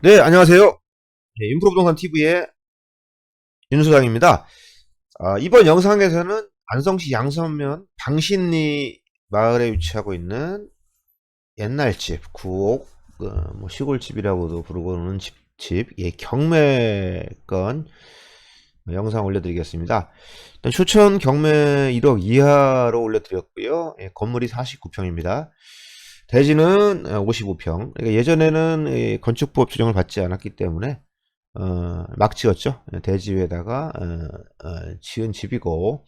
네, 안녕하세요. 네, 인프로 부동산 TV의 윤소장입니다. 아, 이번 영상에서는 안성시 양서면 방신리 마을에 위치하고 있는 옛날 집, 구옥, 그, 뭐 시골집이라고도 부르고는 집, 집, 예, 경매건 영상 올려드리겠습니다. 일단 초천 경매 1억 이하로 올려드렸고요. 예, 건물이 49평입니다. 대지는 55평. 그러니까 예전에는 이 건축법 조정을 받지 않았기 때문에 어, 막 지었죠. 대지 위에다가 어, 어, 지은 집이고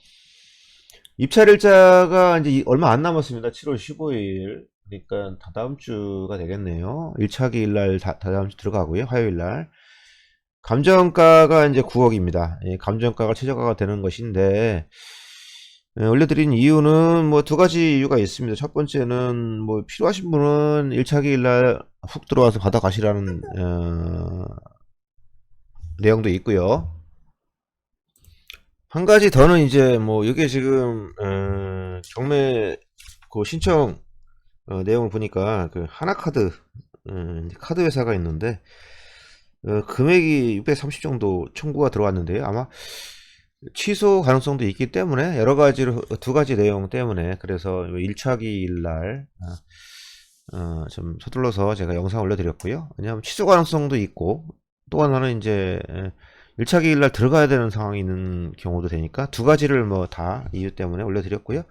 입찰일자가 이제 이- 얼마 안 남았습니다. 7월 15일. 그러니까 다다음 주가 되겠네요. 1차기일 날 다, 다다음 주 들어가고요. 화요일 날. 감정가가 이제 9억입니다. 감정가가 최저가가 되는 것인데 예, 올려드린 이유는 뭐 두 가지 이유가 있습니다. 첫 번째는 뭐 필요하신 분은 1차 기일날 훅 들어와서 받아 가시라는 어, 내용도 있고요. 한 가지 더는 이제 뭐 이게 지금 어, 경매 그 신청 어, 내용을 보니까 그 하나카드 어, 카드 회사가 있는데 어, 금액이 630 정도 청구가 들어왔는데요. 아마 취소 가능성도 있기 때문에 여러 가지로 두 가지 내용 때문에 그래서 1차 기일 날 어, 어, 좀 서둘러서 제가 영상 올려드렸고요. 왜냐하면 취소 가능성도 있고 또 하나는 이제 1차 기일 날 들어가야 되는 상황이 있는 경우도 되니까 두 가지를 뭐 다 이유 때문에 올려드렸고요.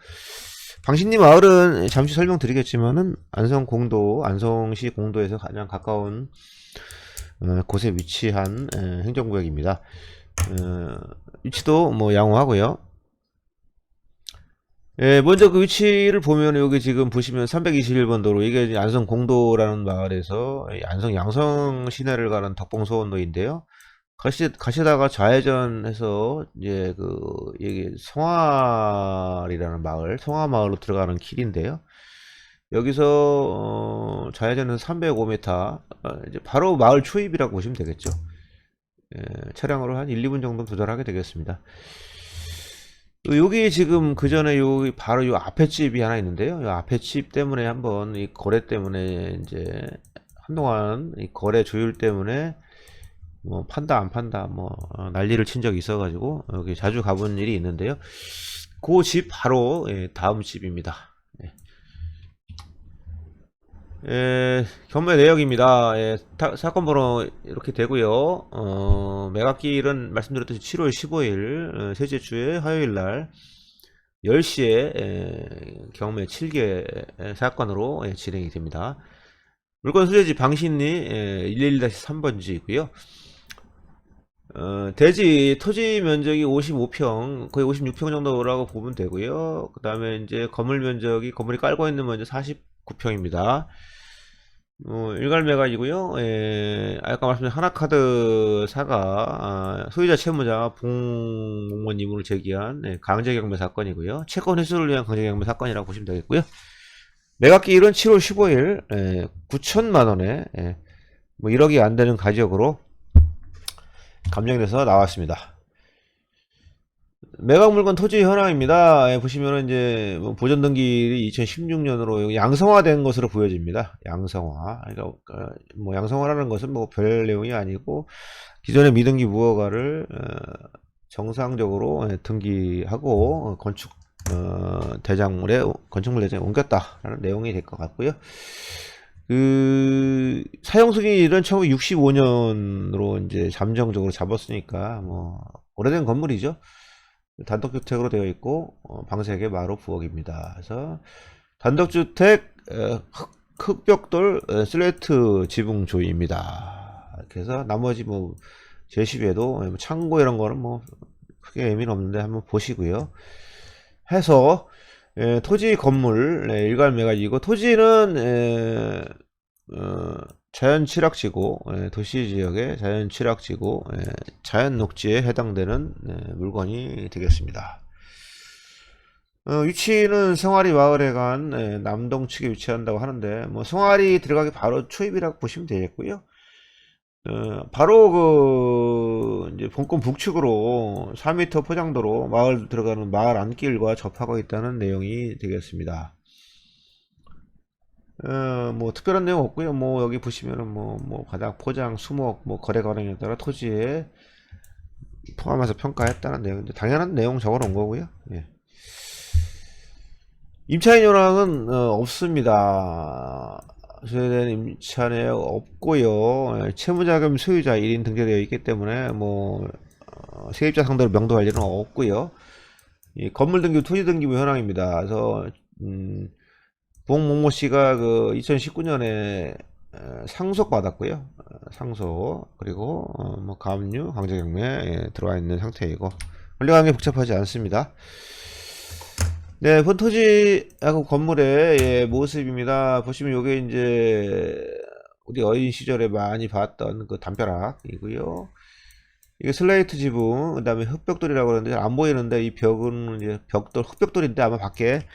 방신님 마을은 잠시 설명드리겠지만은 안성 공도 안성시 공도에서 가장 가까운 어, 곳에 위치한 에, 행정구역입니다. 어, 위치도 뭐 양호하고요. 예, 먼저 그 위치를 보면 여기 지금 보시면 321번 도로 이게 안성 공도라는 마을에서 이 안성 양성 시내를 가는 덕봉소원로인데요. 가시, 가시다가 좌회전해서 이제 그 여기 성화리라는 마을, 성화마을로 들어가는 길인데요. 여기서 어, 좌회전해서 305m 어, 이제 바로 마을 초입이라고 보시면 되겠죠. 예, 차량으로 한 1, 2분 정도 도달하게 되겠습니다. 요- 여기 지금 그 전에 여기 바로 요 앞에 집이 하나 있는데요. 요 앞에 집 때문에 한번 이 거래 때문에 이제 한동안 이 거래 조율 때문에 뭐 판다 안 판다 뭐 어, 난리를 친 적이 있어가지고 여기 자주 가본 일이 있는데요. 그 집 바로 예, 다음 집입니다. 예. 예, 경매 내역입니다. 예, 타- 사건 번호 이렇게 되고요. 어, 매각기일은 말씀드렸듯이 7월 15일 어, 셋째 주에 화요일 날 10시에 예, 경매 7개 사건으로 예, 진행이 됩니다. 물건 수제지 방신리 예, 111-3번지이고요. 어, 대지 토지 면적이 55평, 거의 56평 정도라고 보면 되고요. 그 다음에 이제 건물 면적이 건물이 깔고 있는 면적 49평입니다. 어, 일괄매각이고요. 예, 아까 말씀드린 하나카드 사가 아, 소유자 채무자 봉공모님으로 제기한 예, 강제경매 사건이고요. 채권 회수를 위한 강제경매 사건이라고 보시면 되겠고요. 매각기일은 7월 15일 예, 9천만 원에 예, 뭐 1억이 안 되는 가격으로 감정돼서 나왔습니다. 매각 물건 토지 현황입니다. 예, 보시면은 이제 뭐 보존 등기일이 2016년으로 양성화된 것으로 보여집니다. 양성화. 그러니까 어, 뭐 양성화라는 것은 뭐 별 내용이 아니고 기존의 미등기 무허가를 어, 정상적으로 예, 등기하고 어, 건축 어, 대장물에 건축물 대장에 옮겼다라는 내용이 될 것 같고요. 그 사용 승인일은 1965년으로 이제 잠정적으로 잡았으니까 뭐 오래된 건물이죠. 단독주택으로 되어 있고 어, 방 3개 마루 부엌입니다. 그래서 단독주택 어, 흑, 흑벽돌 어, 슬레이트 지붕 조이입니다. 그래서 나머지 뭐 제시비에도 뭐 창고 이런 거는 뭐 크게 의미는 없는데 한번 보시고요. 해서 예, 토지 건물 네, 일괄 매각이고 토지는 예, 어, 자연 칠학지고 예, 도시 지역의 자연 칠학지고 예, 자연 녹지에 해당되는 예, 물건이 되겠습니다. 어, 위치는 성화리 마을에 간 예, 남동 측에 위치한다고 하는데 뭐 성화리 들어가기 바로 초입이라고 보시면 되겠고요. 어, 바로 그 이제 본권 북측으로 4m 포장도로 마을 들어가는 마을 안길과 접하고 있다는 내용이 되겠습니다. 어, 뭐 특별한 내용 없고요. 뭐 여기 보시면은 뭐, 뭐 바닥 포장, 수목, 뭐 거래 가능에 따라 토지에 포함해서 평가했다는 내용인데 당연한 내용 적어놓은 거고요. 예. 임차인 현황은 어, 없습니다. 소유된 임차 내역 없고요. 예, 채무자금 소유자 1인 등재되어 있기 때문에 뭐 어, 세입자 상대로 명도할 일은 없고요. 이 건물 등기부, 토지 등기부 현황입니다. 그래서 음, 부모모 씨가 그 2019년에 상속 받았고요. 어, 상속 그리고 어, 뭐 가압류, 강제경매 예, 들어와 있는 상태이고 관리관계 복잡하지 않습니다. 네, 본토지하고 건물의 예, 모습입니다. 보시면 요게 이제 우리 어린 시절에 많이 봤던 그 담벼락이고요. 이게 슬레이트 지붕, 그 다음에 흙벽돌이라고 그러는데 안 보이는데 이 벽은 이제 벽돌, 흙벽돌인데 아마 밖에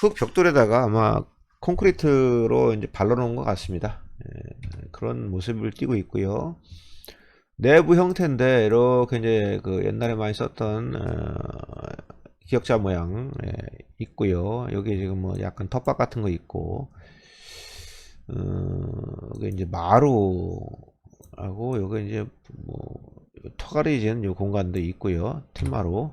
흙 벽돌에다가 아마 콘크리트로 이제 발라놓은 것 같습니다. 예, 그런 모습을 띠고 있고요. 내부 형태인데 이렇게 이제 그 옛날에 많이 썼던 어, 기역자 모양 예, 있고요. 여기 지금 뭐 약간 텃밭 같은 거 있고, 어, 여기 이제 마루하고 여기 이제 뭐 터가리진 요 공간도 있고요. 텐마루.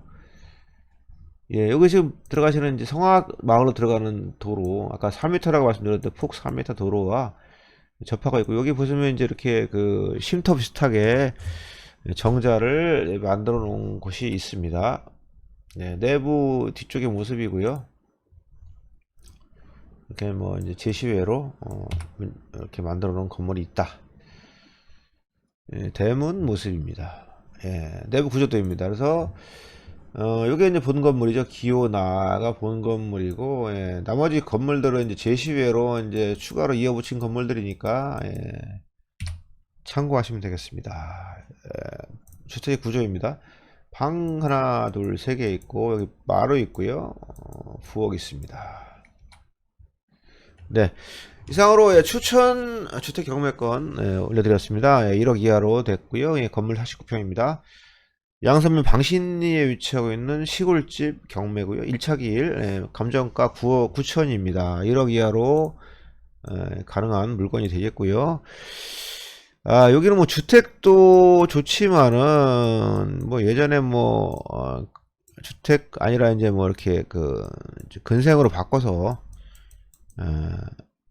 예, 여기 지금 들어가시는 이제 성악 마을로 들어가는 도로, 아까 3m라고 말씀드렸는데 폭 3m 도로와 접하고 있고, 여기 보시면 이제 이렇게 그 쉼터 비슷하게 정자를 만들어 놓은 곳이 있습니다. 네, 내부 뒤쪽의 모습이고요. 이렇게 뭐 이제 제시외로 어, 이렇게 만들어 놓은 건물이 있다. 예, 대문 모습입니다. 예, 내부 구조도입니다. 그래서 어, 요게 이제 본 건물이죠. 기오나가 본 건물이고, 예, 나머지 건물들은 이제 제시외로 이제 추가로 이어붙인 건물들이니까, 예, 참고하시면 되겠습니다. 예, 주택의 구조입니다. 방 하나, 둘, 세 개 있고, 여기 마루 있고요. 어, 부엌 있습니다. 네. 이상으로 예, 추천 주택 경매권 예, 올려드렸습니다. 예, 1억 이하로 됐고요. 예, 건물 49평입니다. 양산면 방신리에 위치하고 있는 시골집 경매고요. 1차 길 예, 감정가 9억 9천입니다. 1억 이하로 예, 가능한 물건이 되겠고요. 아, 여기는 뭐 주택도 좋지만은 뭐 예전에 뭐 어, 주택 아니라 이제 뭐 이렇게 그 근생으로 바꿔서 어,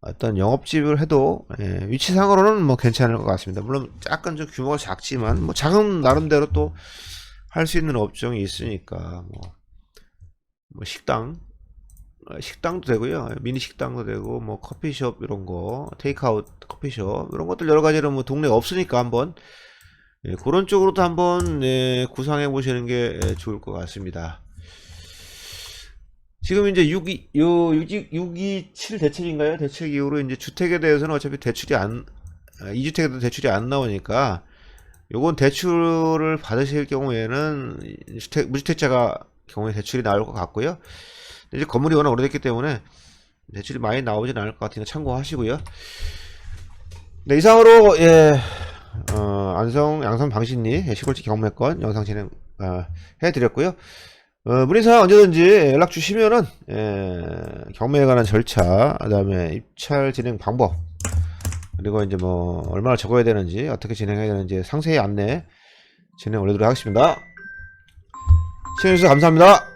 어떤 영업집을 해도 예, 위치상으로는 뭐 괜찮을 것 같습니다. 물론 약간 좀 규모가 작지만 뭐 작은 나름대로 또 할 수 있는 업종이 있으니까 뭐, 뭐 식당 어, 식당도 되고요. 미니 식당도 되고 뭐 커피숍 이런 거, 테이크아웃 커피숍 이런 것들 여러 가지로 뭐 동네에 없으니까 한번 예, 그런 쪽으로도 한번 예, 구상해 보시는 게 예, 좋을 것 같습니다. 지금 이제 6이, 요, 6, 627 대책인가요? 대책 이후로 이제 주택에 대해서는 어차피 대출이 안, 아, 2주택에도 대출이 안 나오니까, 요건 대출을 받으실 경우에는, 주택, 무주택자가 경우에 대출이 나올 것 같고요. 이제 건물이 워낙 오래됐기 때문에, 대출이 많이 나오진 않을 것 같으니까 참고하시고요. 네, 이상으로, 예, 어, 안성, 양산 방신리 시골집 경매권 영상 진행, 어, 해드렸고요. 어, 문의사항 언제든지 연락 주시면은, 예, 경매에 관한 절차, 그 다음에 입찰 진행 방법, 그리고 이제 뭐, 얼마나 적어야 되는지, 어떻게 진행해야 되는지 상세히 안내 진행 올리도록 하겠습니다. 시청해주셔서 감사합니다.